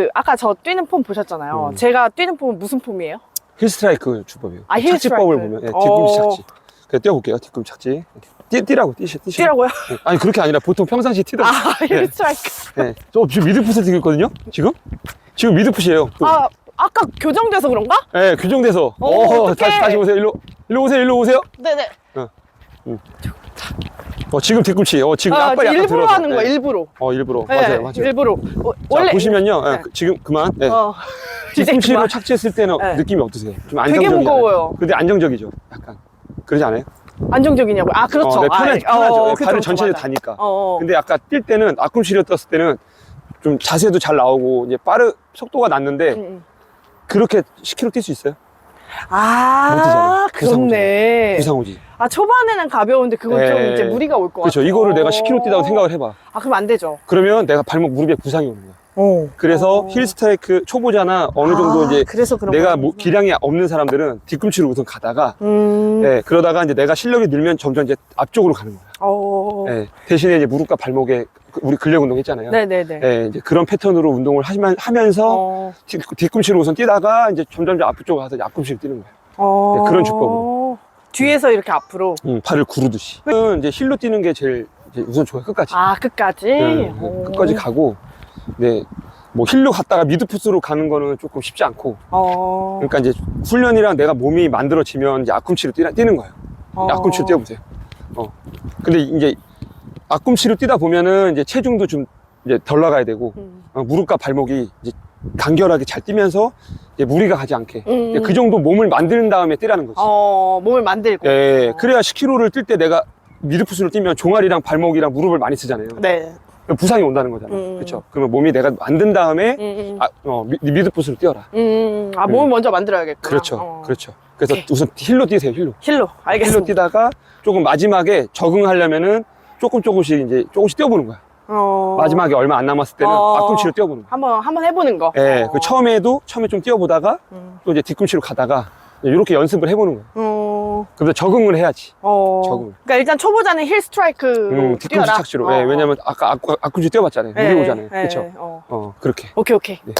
그 아까 저 뛰는 폼 보셨잖아요. 음. 제가 뛰는 폼은 무슨 폼이에요? 힐 스트라이크 주법이에요. 아, 힐 착지법을 스트라이크. 보면 예, 뒤꿈치 어. 착지. 그냥 뛰어볼게요. 뒤꿈치 착지. 뛰, 뛰라고 뛰시, 뛰시. 뛰라고요? 예. 아니 그렇게 아니라 보통 평상시 뛰던. 아, 힐 예. 스트라이크. 예. 저 지금 미드풋에 뛰고 있거든요. 지금? 지금 미드풋이에요. 또. 아, 아까 교정돼서 그런가? 예, 규정돼서. 어, 어, 어떡해. 다시 다시 오세요. 일로 일로 오세요. 일로 오세요. 네네. 어, 지금 뒤꿈치. 어, 지금 아, 앞발이 약간 일부러 들어서. 하는 거야, 예. 일부러. 어, 일부러. 네, 맞아요, 맞아요. 일부러. 어, 자, 원래. 보시면요. 예, 네. 그- 지금 그만. 예. 어. 이제 뒤꿈치로 그만. 착지했을 때는 네. 느낌이 어떠세요? 좀 되게 안정적이죠. 무거워요. 근데 안정적이죠. 약간. 그러지 않아요? 안정적이냐고요? 아, 그렇죠. 어, 네, 편해, 아, 편하죠. 어, 네, 그쵸, 발을 그쵸, 전체를 맞아. 다니까. 어, 어. 근데 아까 뛸 때는 앞꿈치를 떴을 때는 좀 자세도 잘 나오고 이제 빠르 속도가 났는데 음, 음. 그렇게 10km 뛸 수 있어요? 아. 그렇네. 부상호지. 아, 초반에는 가벼운데 그건 좀 네. 이제 무리가 올 것 같아요. 그렇죠. 이거를 내가 10km 뛰다고 생각을 해봐. 아, 그럼 안 되죠. 그러면 내가 발목 무릎에 부상이 오는 거야. 어. 그래서 어. 힐 스트라이크 초보자나 어느 정도 아, 이제 그래서 그런 내가 거구나. 뭐 기량이 없는 사람들은 뒤꿈치로 우선 가다가 음. 예, 그러다가 이제 내가 실력이 늘면 점점 이제 앞쪽으로 가는 거야. 어. 예, 대신에 이제 무릎과 발목에 그- 우리 근력 운동 했잖아요. 네네네. 예, 이제 그런 패턴으로 운동을 하시면, 하면서 어. 뒤, 뒤꿈치로 우선 뛰다가 이제 점점 점 앞쪽으로 가서 이제 앞꿈치로 뛰는 거예요. 어. 네, 그런 주법으로. 뒤에서 이렇게 앞으로. 음, 발을 구르듯이. 은 이제 힐로 뛰는 게 제일 이제 우선 좋아요. 끝까지. 아, 끝까지? 네, 오. 끝까지 가고, 네. 뭐 힐로 갔다가 미드풋으로 가는 거는 조금 쉽지 않고, 어. 그러니까 이제 훈련이랑 내가 몸이 만들어지면 이제 앞꿈치로 뛰, 뛰는 거예요. 어. 앞꿈치로 뛰어보세요. 어. 근데 이제 앞꿈치로 뛰다 보면은 이제 체중도 좀 이제 덜 나가야 되고, 음. 어, 무릎과 발목이 이제 간결하게 잘 뛰면서 이제 무리가 가지 않게. 음. 그 정도 몸을 만든 다음에 뛰라는 거지. 어, 몸을 만들고. 예, 어. 그래야 10km를 뛸 때 내가 미드풋으로 뛰면 종아리랑 발목이랑 무릎을 많이 쓰잖아요. 네. 부상이 온다는 거잖아요. 음. 그렇죠. 그러면 몸이 내가 만든 다음에 음, 음. 아, 어, 미, 미드풋으로 뛰어라. 음, 아, 몸을 먼저 만들어야겠구나. 그렇죠. 어. 그렇죠. 그래서 오케이. 우선 힐로 뛰세요. 힐로. 힐로. 힐로 알겠습니다. 뛰다가 조금 마지막에 적응하려면은 조금 조금씩 이제 조금씩 뛰어보는 거야. 어. 마지막에 얼마 안 남았을 때는 어. 앞꿈치로 뛰어보는 거야. 한번, 한번 해보는 거. 예, 어. 그 처음에도 처음에 좀 뛰어보다가 음. 또 이제 뒤꿈치로 가다가 이렇게 연습을 해보는 거야. 어. 그래서 적응을 해야지. 어. 적응. 그러니까 일단 초보자는 힐 스트라이크로 음, 뒤꿈치 뛰어라. 착지로. 어. 예, 왜냐면 아까 앞, 앞꿈치 뛰어봤잖아요. 네, 무리 오잖아요. 네, 그렇죠. 어. 어, 그렇게. 오케이, 오케이. 네.